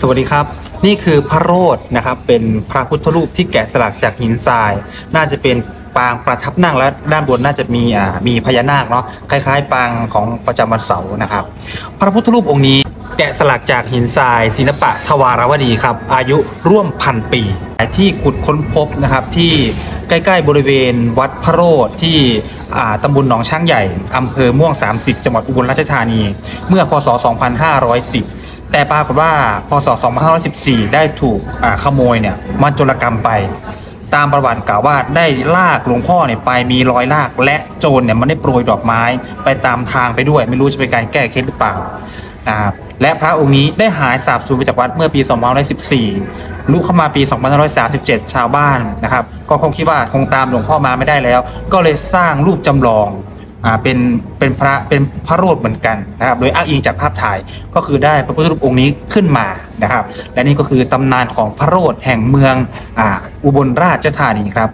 สวัสดีครับ นี่คือพระโรธนะครับเป็นพระพุทธรูปที่แกะสลักจากหินทราย น่าจะเป็นปางประทับนั่งและด้านบนน่าจะมีอ่ามีพญานาคเนาะคล้ายๆ ปางของประจำวันเสาร์นะครับ พระพุทธรูปองค์นี้แกะสลักจากหินทราย ศิลปะทวารวดีครับ อายุร่วมพันปี ที่ขุดค้นพบนะครับที่ใกล้ๆบริเวณวัดพระโรธที่อ่าตำบลหนองช้างใหญ่ อำเภอม่วง 30 จังหวัดอุบลราชธานี เมื่อพศ 2510 แต่ปรากฏว่าพศ 2514 ได้ถูกขโมยเนี่ยมันโจรกรรมไป ตามประวัติกล่าวว่าได้ลากหลวงพ่อเนี่ยไปมีรอยลากและโจรเนี่ยมันได้โปรยดอกไม้ไปตามทางไปด้วย ไม่รู้จะเป็นการแก้เคล็ดหรือเปล่านะครับและพระองค์นี้ได้หายสาบสูญไปจากวัดเมื่อปี 2514ลุกเข้ามาปี 2537 ชาวบ้านนะครับ ก็คงคิดว่าคงตามหลวงพ่อมาไม่ได้แล้ว ก็เลยสร้างรูปจำลอง เป็นเป็นพระเป็นพระโรดเหมือนกันนะครับ โดยอ้างอิงจากภาพถ่ายก็คือได้พระพุทธรูปองค์นี้ขึ้นมานะครับ และนี่ก็คือตำนานของพระโรดแห่งเมืองอ่าอุบลราชธานีครับ